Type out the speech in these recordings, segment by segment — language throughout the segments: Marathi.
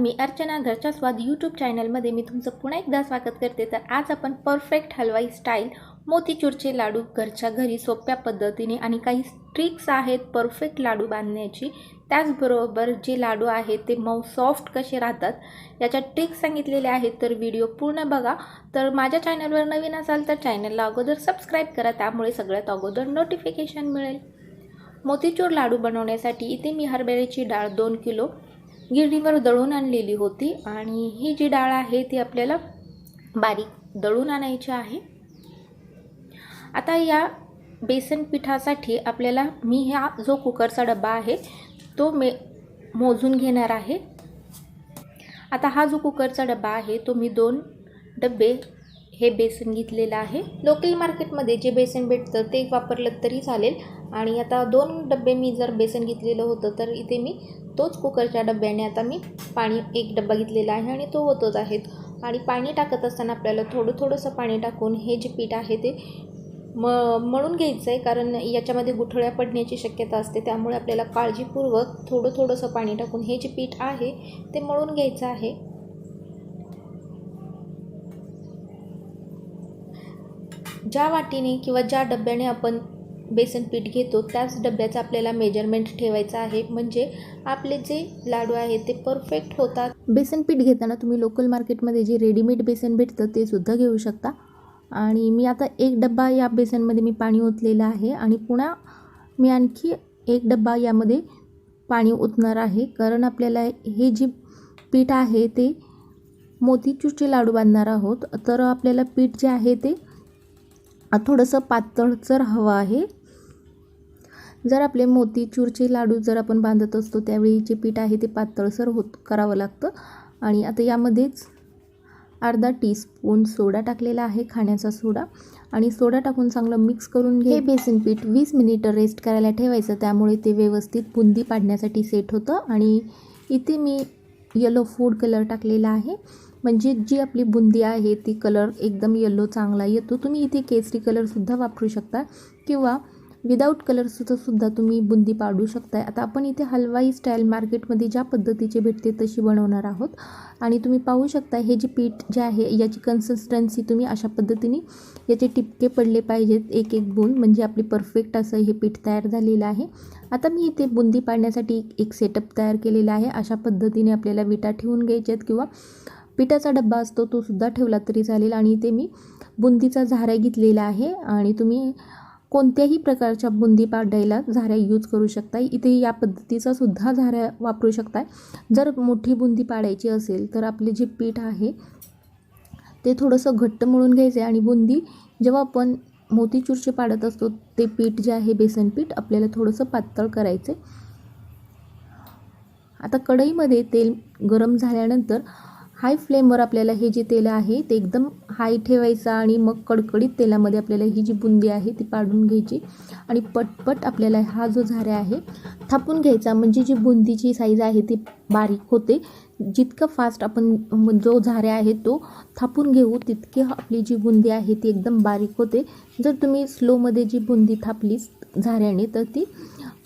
मी अर्चना घरच्या स्वाद यूट्यूब चॅनलमध्ये मी तुमचं पुन्हा एकदा स्वागत करते. तर आज आपण परफेक्ट हलवाई स्टाईल मोतीचूरचे लाडू घरच्या घरी सोप्या पद्धतीने आणि काही ट्रिक्स आहेत परफेक्ट लाडू बांधण्याची. त्याचबरोबर जे लाडू आहेत ते मऊ सॉफ्ट कसे राहतात याच्या ट्रिक्स सांगितलेल्या आहेत. तर व्हिडिओ पूर्ण बघा. तर माझ्या चॅनलवर नवीन असाल तर चॅनलला अगोदर सबस्क्राईब करा. त्यामुळे सगळ्यात अगोदर नोटिफिकेशन मिळेल. मोतीचूर लाडू बनवण्यासाठी इथे मी हरभऱ्याची डाळ दोन किलो गिरणीवर दळून आणलेली होती आणि ही जी डाळ आहे ती आपल्याला बारीक दळून आणायची आहे. आता या बेसन पिठासाठी आपल्याला मी ह्या जो कुकरचा डबा आहे तो मे मोजून घेणार आहे. आता हा जो कुकरचा डबा आहे तो मी दोन डबे हे बेसन घेतलेलं आहे. लोकल मार्केटमध्ये जे बेसन भेटतं ते वापरलं तरी चालेल. आणि आता दोन डबे मी जर बेसन घेतलेलं होतं तर इथे मी तोच कुकरच्या डब्याने आता मी पाणी एक डब्बा घेतलेला आहे आणि तो होतच आहेत. आणि पाणी टाकत असताना आपल्याला थोडं थोडंसं पाणी टाकून हे जे पीठ आहे ते म मळून घ्यायचं आहे कारण याच्यामध्ये गुठळ्या पडण्याची शक्यता असते. त्यामुळे आपल्याला काळजीपूर्वक थोडं थोडंसं पाणी टाकून हे जे पीठ आहे ते मळून घ्यायचं आहे. ज्या वाटीने किंवा ज्या डब्याने आपण बेसन पीठ घेतो त्याच डब्याचं आपल्याला मेजरमेंट ठेवायचं आहे. म्हणजे आपले जे लाडू आहेत ते परफेक्ट होतात. बेसन पीठ घेताना तुम्ही लोकल मार्केटमध्ये जे रेडीमेड बेसन भेटतं ते सुद्धा घेऊ शकता. आणि मी आता एक डब्बा या बेसनमध्ये मी पाणी ओतलेलं आहे आणि पुन्हा मी आणखी एक डब्बा यामध्ये पाणी ओतणार आहे. कारण आपल्याला हे जे पीठ आहे ते मोतीचूरचे लाडू बांधणार आहोत. तर आपल्याला पीठ जे आहे ते थोडंसं पातळसर हवं आहे जर आपले मोतीचूरचे लाडू जर आपण बांधत असतो त्यावेळी जे पीठ आहे ते पातळसर होत करावं लागतं. आणि आता यामध्येच अर्धा टीस्पून सोडा टाकलेला आहे खाण्याचा सोडा. आणि सोडा टाकून चांगलं मिक्स करून घे. हे बेसन पीठ वीस मिनिटं रेस्ट करायला ठेवायचं. त्यामुळे ते व्यवस्थित बुंदी पाडण्यासाठी सेट होतं. आणि इथे मी येलो फूड कलर टाकलेला आहे. म्हणजे जी आपली बुंदी आहे ती कलर एकदम येल्लो चांगला येतो. तुम्ही इथे केसरी कलरसुद्धा वापरू शकता किंवा विदाऊट कलरसुद्धा सुद्धा तुम्ही बुंदी पाडू शकताय. आता आपण इथे हलवाई स्टाईल मार्केटमध्ये ज्या पद्धतीचे भेटते तशी बनवणार आहोत. आणि तुम्ही पाहू शकता हे जे पीठ जे आहे याची कन्सिस्टन्सी तुम्ही अशा पद्धतीने याचे टिपके पडले पाहिजेत. एक एक बुंद म्हणजे आपली परफेक्ट असं हे पीठ तयार झालेलं आहे. आता मी इथे बुंदी पाडण्यासाठी एक सेटअप तयार केलेला आहे. अशा पद्धतीने आपल्याला विटा ठेवून घ्यायच्यात किंवा पिठाचा डब्बा असतो तो सुद्धा ठेवला तरी चालेल. आणि इथे मी बुंदीचा झाऱ्या घेतलेला आहे आणि तुम्ही कोणत्याही प्रकारच्या बुंदी पाडायला झाऱ्या यूज करू शकता इथे या पद्धतीचा सुद्धा झाऱ्या वापरू शकताय. जर मोठी बुंदी पाडायची असेल तर आपले जे पीठ आहे ते थोडंसं घट्ट मळून घ्यायचं आहे आणि बुंदी जेव्हा आपण मोतीचूरचे पाडत असतो ते पीठ जे आहे बेसन पीठ आपल्याला थोडंसं पातळ करायचं आता कढईमध्ये तेल गरम झाल्यानंतर हाय फ्लेमवर आपल्याला हे जे तेल आहे ते एकदम हाय ठेवायचं आणि मग कडकडीत तेलामध्ये आपल्याला ही जी बुंदी आहे ती पाडून घ्यायची. आणि पटपट आपल्याला हा जो झाऱ्या आहे थापून घ्यायचा. म्हणजे जी बुंदीची साईज आहे ती बारीक होते. जितकं फास्ट आपण जो झाऱ्या आहे तो थापून घेऊ तितकी आपली जी बुंदी आहे ती एकदम बारीक होते. जर तुम्ही स्लोमध्ये जी बुंदी थापलीच झाऱ्याने तर ती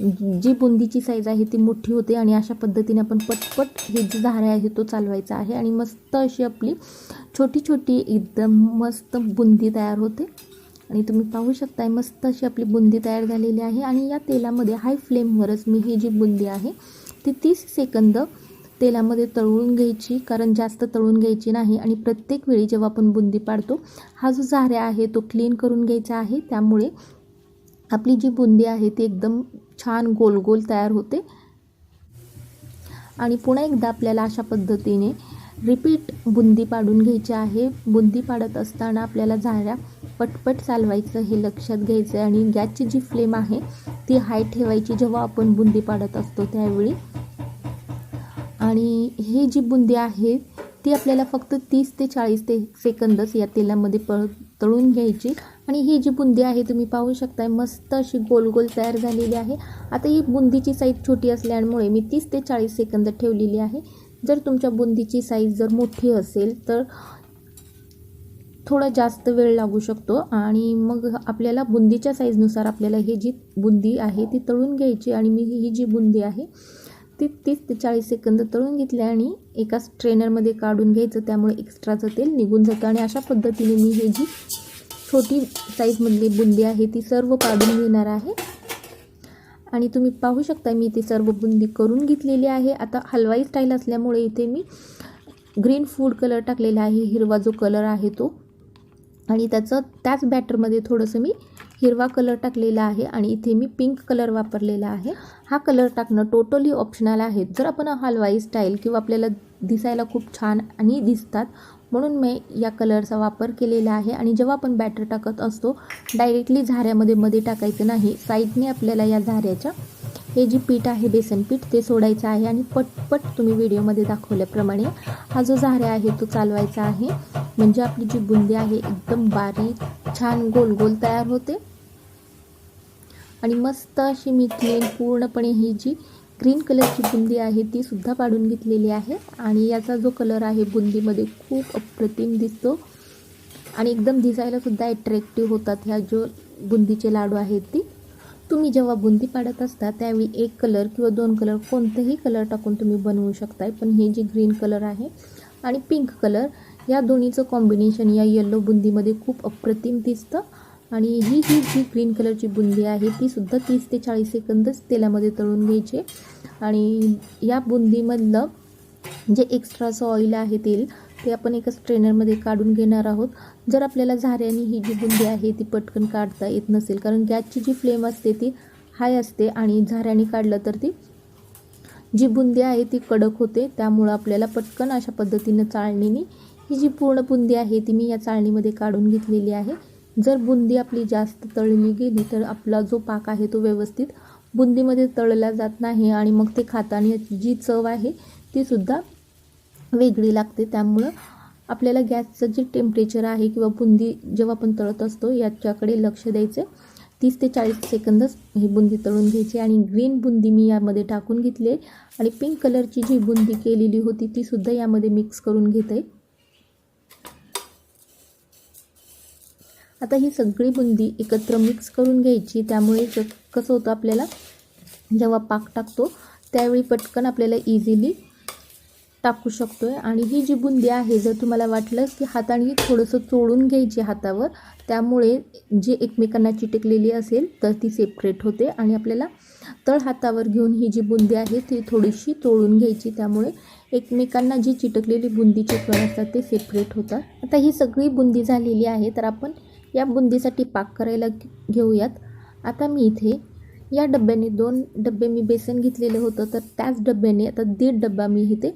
जी बुंदीची साईज आहे ती मोठी होते आणि अशा पद्धतीने आपण पटपट हे जी झाऱ्या आहे तो चालवायचा आहे आणि मस्त अशी आपली छोटी छोटी एकदम मस्त बुंदी तयार होते. आणि तुम्ही पाहू शकताय मस्त अशी आपली बुंदी तयार झालेली आहे आणि या तेलामध्ये हाय फ्लेमवरच मी ही जी बुंदी आहे ती तीस सेकंद तेलामध्ये तळून घ्यायची. कारण जास्त तळून घ्यायची नाही आणि प्रत्येक वेळी जेव्हा आपण बुंदी पाडतो हा जो झाऱ्या आहे तो क्लीन करून घ्यायचा आहे. त्यामुळे आपली जी बुंदी आहे ती एकदम छान गोल गोल तयार होते. आणि पुन्हा एकदा आपल्याला अशा पद्धतीने रिपीट बुंदी पाडून घ्यायची आहे. बुंदी पाडत असताना आपल्याला झाऱ्या पटपट चालवायचं हे लक्षात घ्यायचं आहे आणि गॅसची जी फ्लेम आहे ती हाय ठेवायची जेव्हा आपण बुंदी पाडत असतो त्यावेळी. आणि हे जी बुंदी आहे ती आपल्याला फक्त तीस ते चाळीस ते सेकंदच या तेलामध्ये प तळून घ्यायची. आणि ही जी बुंदी आहे तुम्ही पाहू शकताय मस्त अशी गोल गोल तयार झालेली आहे. आता ही बुंदीची साईज छोटी असल्यामुळे मी तीस ते चाळीस सेकंद ठेवलेली आहे. जर तुमच्या बुंदीची साईज जर मोठी असेल तर थोडा जास्त वेळ लागू शकतो. आणि मग आपल्याला बुंदीच्या साईजनुसार आपल्याला ही जी बुंदी आहे ती तळून घ्यायची आणि मी ही जी बुंदी आहे ती तीस ते चाळीस सेकंद तळून घेतली आणि एका स्ट्रेनरमध्ये काढून घ्यायचं. त्यामुळे एक्स्ट्राचं तेल निघून जातं आणि अशा पद्धतीने मी हे जी छोटी साईजमधली बुंदी आहे ती सर्व काढून घेणार आहे. आणि तुम्ही पाहू शकता मी इथे सर्व बुंदी करून घेतलेली आहे. आता हलवाई स्टाईल असल्यामुळे इथे मी ग्रीन फूड कलर टाकलेला आहे हिरवा जो कलर आहे तो. आणि त्याचं त्याच बॅटरमध्ये थोडंसं मी हिरवा कलर टाकलेला आहे आणि इथे मी पिंक कलर वापरलेला आहे. हा कलर टाकणं टोटली ऑप्शनल आहे. जर आपण हलवाई स्टाईल किंवा आपल्याला दिसायला खूप छान आणि दिसतात म्हणून मी या कलरचा वापर केलेला आहे आणि जेव्हा आपण बॅटर टाकत असतो डायरेक्टली झाऱ्यामध्ये मध्ये टाकायचं नाही. साईडने आपल्याला या झाऱ्याच्या हे जी पीठ आहे बेसन पीठ ते सोडायचं आहे आणि पटपट तुम्ही व्हिडिओमध्ये दाखवल्याप्रमाणे हा जो झाऱ्या आहे तो चालवायचा आहे. म्हणजे आपली जी बुंदी आहे एकदम बारीक छान गोल गोल तयार होते. आणि मस्त अशी मी क्लीन पूर्णपणे ही जी ग्रीन कलरची बुंदी आहे ती सुद्धा पाडून घेतलेली आहे. आणि याचा जो कलर आहे बुंदीमध्ये खूप अप्रतिम दिसतो. आणि एकदम दिसायला सुद्धा अट्रॅक्टिव्ह होतात ह्या जो बुंदीचे लाडू आहेत ती. तुम्ही जेव्हा बुंदी पाडत असता त्यावेळी एक कलर किंवा दोन कलर कोणतेही कलर टाकून तुम्ही बनवू शकताय. पण हे जे ग्रीन कलर आहे आणि पिंक कलर या दोन्हीचं कॉम्बिनेशन या येल्लो बुंदीमध्ये खूप अप्रतिम दिसतं. आणि ही जी जी ग्रीन कलरची बुंदी आहे ती सुद्धा तीस ते चाळीस सेकंदच तेलामध्ये तळून घ्यायचे. आणि या बुंदीमधलं जे एक्स्ट्राचं ऑइल आहे तेल ते आपण एका स्ट्रेनरमध्ये काढून घेणार आहोत. जर आपल्याला झाऱ्याने ही जी बुंदी आहे ती पटकन काढता येत नसेल कारण गॅसची जी फ्लेम असते ती हाय असते आणि झाऱ्याने काढलं तर ती जी बुंदी आहे ती कडक होते. त्यामुळं आपल्याला पटकन अशा पद्धतीनं चाळणीने ही जी पूर्ण बुंदी आहे ती मी या चाळणीमध्ये काढून घेतलेली आहे. जर बुंदी आपली जास्त तळली गेली तर आपला जो पाक आहे तो व्यवस्थित बुंदीमध्ये तळला जात नाही आणि मग ते खाताना जी चव आहे ती सुद्धा वेगळी लागते. त्यामुळं आपल्याला गॅसचं जे टेम्परेचर आहे किंवा बुंदी जेव्हा आपण तळत असतो याच्याकडे लक्ष द्यायचं. तीस ते चाळीस सेकंदच ही बुंदी तळून घ्यायची आणि ग्रीन बुंदी मी यामध्ये टाकून घेतली आहे. आणि पिंक कलरची जी बुंदी केलेली होती ती सुद्धा यामध्ये मिक्स करून घेत. आहे आता ही सगळी बुंदी एकत्र मिक्स करून घ्यायची. त्यामुळे ज कसं होतं आपल्याला? जेव्हा पाक टाकतो त्यावेळी पटकन आपल्याला इझिली टाकू शकतो आहे आणि ही जी बुंदी आहे जर तुम्हाला वाटलं की हाताने थोडंसं चोळून घ्यायची हातावर त्यामुळे जी एकमेकांना चिटकलेली असेल तर ती सेपरेट होते. आणि आपल्याला तळ हातावर घेऊन ही जी बुंदी आहे ती थोडीशी चोळून घ्यायची. त्यामुळे एकमेकांना जी चिटकलेली बुंदीचे कण असतात ते सेपरेट होतात. आता ही सगळी बुंदी झालेली आहे तर आपण या बुंदीसाठी पाक करायला घेऊयात. आता मी इथे या डब्याने दोन डबे मी बेसन घेतलेलं होतं तर त्याच डब्याने आता दीड डब्बा मी इथे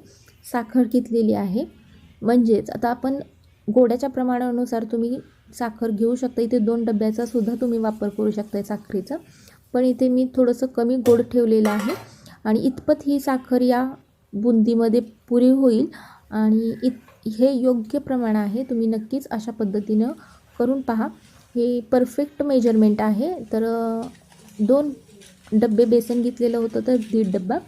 साखर घेतलेली आहे. म्हणजेच आता आपण गोड्याच्या प्रमाणानुसार तुम्ही साखर घेऊ शकता. इथे दोन डब्याचा सुद्धा तुम्ही वापर करू शकता साखरेचा. पण इथे मी थोडंसं कमी गोड ठेवलेलं आहे आणि इतपत ही साखर या बुंदीमध्ये पुरी होईल आणि इत हे योग्य प्रमाण आहे. तुम्ही नक्कीच अशा पद्धतीनं करून पहा. हे परफेक्ट मेजरमेंट आहे. तर दोन डब्बे बेसन घेतलेलं होतं तर दीड डब्बा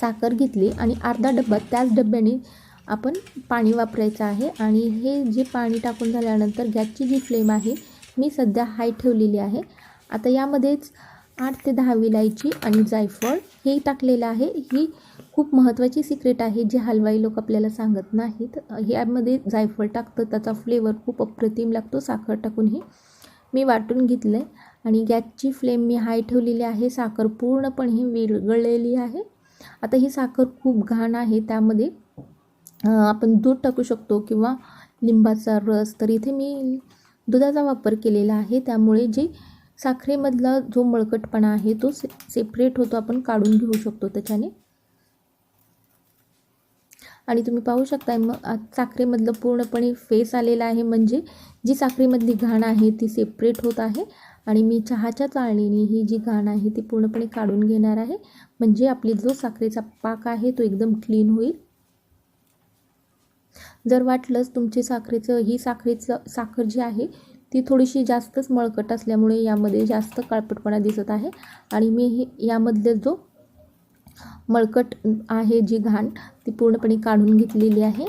साखर घेतली आणि अर्धा डब्बा त्याच डब्याने आपण पाणी वापरायचं आहे. आणि हे जे पाणी टाकून झाल्यानंतर गॅसची जी फ्लेम आहे मी सध्या हाय ठेवलेली आहे. आता यामध्येच आठ ते दहा विलायची आणि जायफळ हे टाकलेलं आहे. ही खूप महत्त्वाची सिक्रेट आहे जे हलवाई लोक आपल्याला सांगत नाहीत. ह्यामध्ये जायफळ टाकतं त्याचा फ्लेवर खूप अप्रतिम लागतो साखर टाकून हे मी वाटून घेतलं आहे आणि गॅसची फ्लेम मी हाय ठेवलेली आहे. साखर पूर्णपणे विरगळलेली आहे. आता ही साखर खूप घाण आहे त्यामध्ये आपण दूध टाकू शकतो किंवा लिंबाचा रस. तर इथे मी दुधाचा वापर केलेला आहे. त्यामुळे जे साखरेमधला जो मळकटपणा आहे तो से सेपरेट होतो. आपण काढून घेऊ शकतो त्याच्याने. आणि तुम्ही पाहू शकताय मग साखरेमधलं पूर्णपणे फेस आलेला आहे. म्हणजे जी साखरेमधली घाण आहे ती सेपरेट होत आहे. आणि मी चहाच्या चाळणीने ही जी घाण आहे ती पूर्णपणे काढून घेणार आहे. म्हणजे आपली जो साखरेचा पाक आहे तो एकदम क्लीन होईल. जर वाटलंच तुमची साखरेचं ही साखरेचं साखर जी आहे ती थोडीशी जास्तच मळकट असल्यामुळे यामध्ये जास्त काळपटपणा दिसत आहे. आणि मी हे यामधले जो मळकट आहे जी घाण ती पूर्णपणे काढून घेतलेली आहे.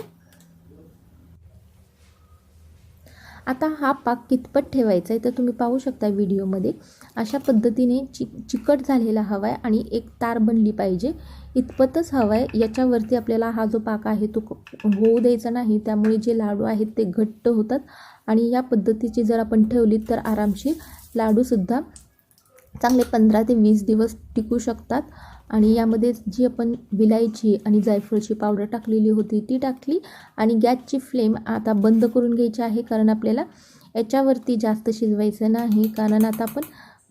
आता हा पाक कितपत ठेवायचा आहे तर तुम्ही पाहू शकता व्हिडिओमध्ये. अशा पद्धतीने चि चिकट झालेला हवा आहे आणि एक तार बनली पाहिजे. इतपतच हवा आहे याच्यावरती आपल्याला हा जो पाक आहे तो होऊ द्यायचा नाही. त्यामुळे जे लाडू आहेत ते घट्ट होतात. आणि या पद्धतीची जर आपण ठेवली तर आरामशीर लाडूसुद्धा चांगले पंधरा ते वीस दिवस टिकू शकतात. आणि यामध्ये जी आपण विलायची आणि जायफळची पावडर टाकलेली होती ती टाकली आणि गॅसची फ्लेम आता बंद करून घ्यायची आहे कारण आपल्याला याच्यावरती जास्त शिजवायचं नाही. कारण आता आपण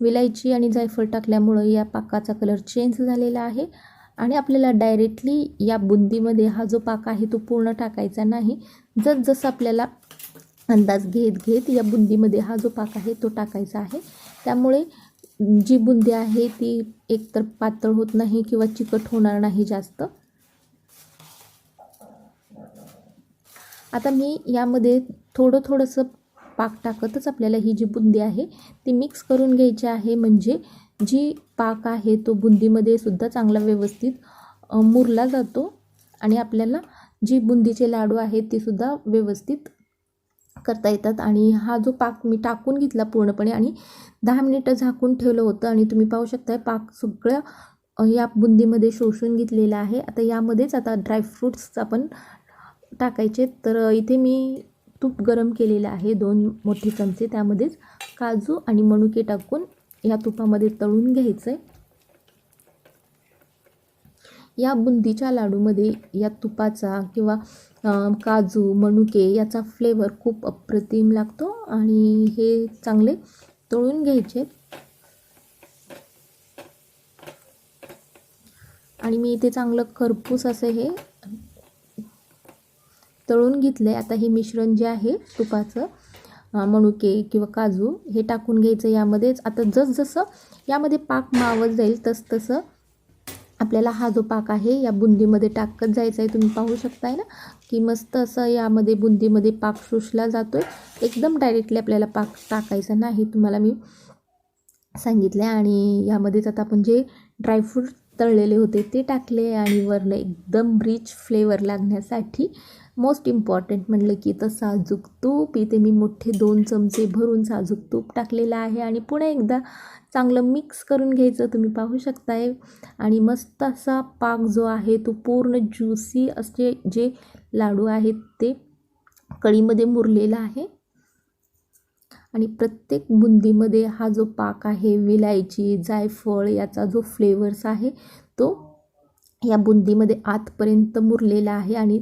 विलायची आणि जायफळ टाकल्यामुळं या पाकाचा कलर चेंज झालेला आहे आणि आपल्याला डायरेक्टली या बुंदीमध्ये हा जो पाक आहे तो पूर्ण टाकायचा नाही. जसजसं आपल्याला अंदाज घेत घेत या बुंदीमध्ये हा जो पाक आहे तो टाकायचा आहे. त्यामुळे जी बुंदी आहे ती एकतर पातळ होत नाही किंवा चिकट होणार नाही जास्त. आता मी यामध्ये थोडं थोडंसं पाक टाकतच आपल्याला ही जी बुंदी आहे ती मिक्स करून घ्यायची आहे. म्हणजे जी पाक आहे तो बुंदीमध्ये सुद्धा चांगला व्यवस्थित मुरला जातो आणि आपल्याला जी बुंदीचे लाडू आहेत ते सुद्धा व्यवस्थित करता येतात. आणि हा जो पाक मी टाकून घेतला पूर्णपणे आणि दहा मिनिटं झाकून ठेवलं होतं आणि तुम्ही पाहू शकता पाक सगळं या बुंदीमध्ये शोषून घेतलेला आहे. आता यामध्येच आता ड्रायफ्रूट्स आपण टाकायचे. तर इथे मी तूप गरम केलेलं आहे दोन मोठे चमचे. त्यामध्येच काजू आणि मणुके टाकून या तुपामध्ये तळून घ्यायचं आहे या बुंदीच्या लाडूमध्ये या तुपाचा किंवा काजू मनुके याचा फ्लेवर खूप अप्रतिम लागतो आणि हे चांगले तळून घ्यायचे. आणि मी इथे चांगलं खरपूस असं हे तळून घेतलं आहे आता हे मिश्रण जे आहे तुपाचं मणुके किंवा काजू हे टाकून घ्यायचं यामध्येच. आता जसजसं यामध्ये पाक मावत जाईल तसतसं आपल्याला हा जो पाक आहे या बुंदीमध्ये टाकत जायचा आहे तुम्ही पाहू शकताय ना? की मस्त असं यामध्ये बुंदीमध्ये पाक शोषला जातो आहे एकदम डायरेक्टली आपल्याला पाक टाकायचा नाही तुम्हाला मी सांगितलं आहे आणि यामध्येच आता आपण जे ड्रायफ्रूट तळलेले होते ते टाकले आणि वरनं एकदम रिच फ्लेवर लागण्यासाठी मोस्ट इम्पॉर्टंट म्हणलं की तर साजूक तूप इथे मी मोठे दोन चमचे भरून साजूक तूप टाकलेलं आहे आणि पुन्हा एकदा चांगलं मिक्स करून घ्यायचं तुम्ही पाहू शकताय. आणि मस्त असा पाक जो आहे तो पूर्ण ज्युसी असे जे लाडू आहेत ते कळीमध्ये मुरलेला आहे. आणि प्रत्येक बुंदीमध्ये हा जो पाक आहे विलायची जायफळ याचा जो फ्लेवर्स आहे तो या बुंदीमध्ये आतपर्यंत मुरलेला आहे. आणि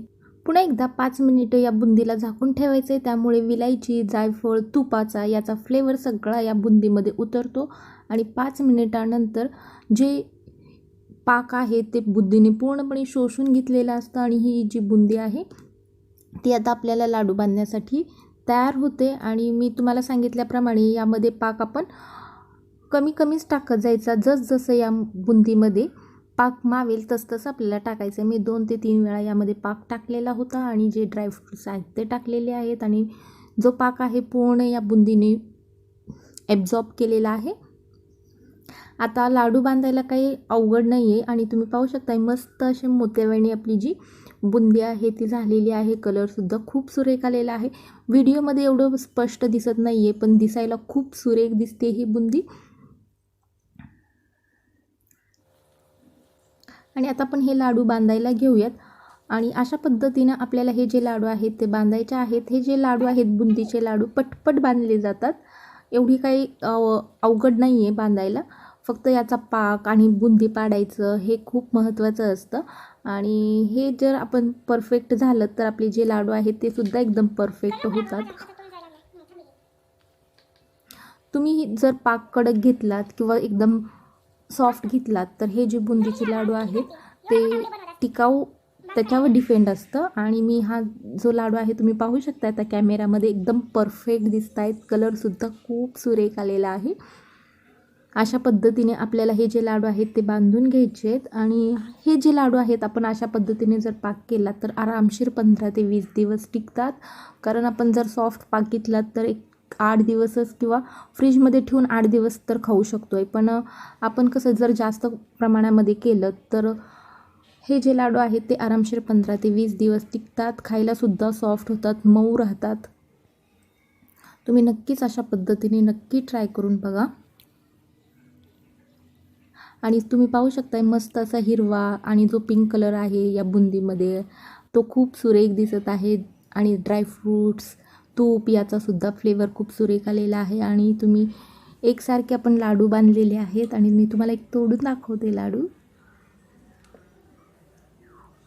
पुन्हा एकदा पाच मिनिटं या बुंदीला झाकून ठेवायचं आहे त्यामुळे विलायची जायफळ तुपाचा याचा फ्लेवर सगळा या बुंदीमध्ये उतरतो. आणि पाच मिनिटानंतर जे पाक आहे ते बुंदीने पूर्णपणे शोषून घेतलेलं असतं. आणि ही जी बुंदी आहे ती आता आपल्याला लाडू बांधण्यासाठी तयार होते आणि मी तुम्हाला सांगितल्याप्रमाणे यामध्ये पाक आपण कमी कमीच टाकत जायचा. जसजसं या बुंदीमध्ये पाक मावेल तसतसं आपल्याला टाकायचं. आहे मी दोन ते तीन वेळा यामध्ये पाक टाकलेला होता आणि जे ड्रायफ्रूट्स आहेत ते टाकलेले आहेत आणि जो पाक आहे पूर्ण या बुंदीने ॲब्झॉर्ब केलेला आहे. आता लाडू बांधायला काही अवघड नाही आहे आणि तुम्ही पाहू शकता मस्त असे मोत्यावेणी आपली जी बुंदी आहे ती झालेली आहे. कलरसुद्धा खूप सुरेख आलेला आहे व्हिडिओमध्ये एवढं स्पष्ट दिसत नाही आहे पण दिसायला खूप सुरेख दिसते ही बुंदी. आणि आता आपण हे लाडू बांधायला घेऊयात. आणि अशा पद्धतीनं आपल्याला हे जे लाडू आहेत ते बांधायचे आहेत. हे जे लाडू आहेत बुंदीचे लाडू पटपट बांधले जातात. एवढी काही अवघड नाही आहे बांधायला. फक्त याचा पाक आणि बुंदी पाडायचं हे खूप महत्त्वाचं असतं. आणि हे जर आपण परफेक्ट झालं तर आपले जे लाडू आहेत ते सुद्धा एकदम परफेक्ट होतात. तुम्ही जर पाक कडक घेतलात किंवा एकदम सॉफ्ट घेतलात तर हे जे बुंदीचे लाडू आहेत ते टिकाऊ त्याच्यावर डिपेंड असतं. आणि मी हा जो लाडू आहे तुम्ही पाहू शकता त्या कॅमेऱ्यामध्ये एकदम परफेक्ट दिसत आहेत कलरसुद्धा खूप सुरेख आलेला आहे. अशा पद्धतीने आपल्याला हे जे लाडू आहेत ते बांधून घ्यायचे आहेत आणि हे जे लाडू आहेत आपण अशा पद्धतीने जर पाक केला तर आरामशीर पंधरा ते वीस दिवस टिकतात. कारण आपण जर सॉफ्ट पाक घेतला तर एक आठ दिवसच किंवा फ्रीजमध्ये ठेवून आठ दिवस तर खाऊ शकतो आहे पण आपण कसं जर जास्त प्रमाणामध्ये केलं तर हे जे लाडू आहेत ते आरामशीर पंधरा ते वीस दिवस टिकतात. खायलासुद्धा सॉफ्ट होतात मऊ राहतात. तुम्ही नक्कीच अशा पद्धतीने नक्की ट्राय करून बघा. आणि तुम्ही पाहू शकताय मस्त असा हिरवा आणि जो पिंक कलर आहे या बुंदीमध्ये तो खूप सुरेख दिसत आहे. आणि ड्रायफ्रूट्स तूप याचासुद्धा फ्लेवर खूप सुरेख आलेला आहे. आणि तुम्ही एकसारखे आपण लाडू बांधलेले आहेत. आणि मी तुम्हाला एक तोडून दाखवते लाडू.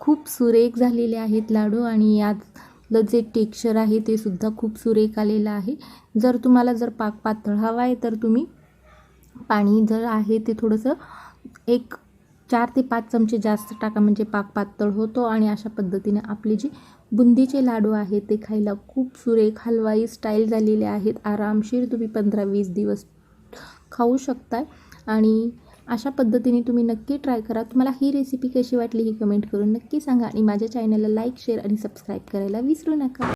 खूप सुरेख झालेले आहेत लाडू आणि यातलं जे टेक्स्चर आहे ते सुद्धा खूप सुरेख आलेलं आहे. जर तुम्हाला जर पाक पातळ हवा आहे तर तुम्ही पाणी जर आहे ते थोडंसं एक चार ते पाच चमचे जास्त टाका म्हणजे पाक पातळ होतो आणि अशा पद्धतीने आपले जे बुंदीचे लाडू आहेत ते खायला खूप सुरेख हलवाई स्टाईल झालेले आहेत. आरामशीर तुम्ही पंधरा वीस दिवस खाऊ शकताय. आणि अशा पद्धतीने तुम्ही नक्की ट्राय करा. तुम्हाला ही रेसिपी कशी वाटली ही कमेंट करून नक्की सांगा. आणि माझ्या चॅनलला लाईक शेअर आणि सबस्क्राईब करायला विसरू नका.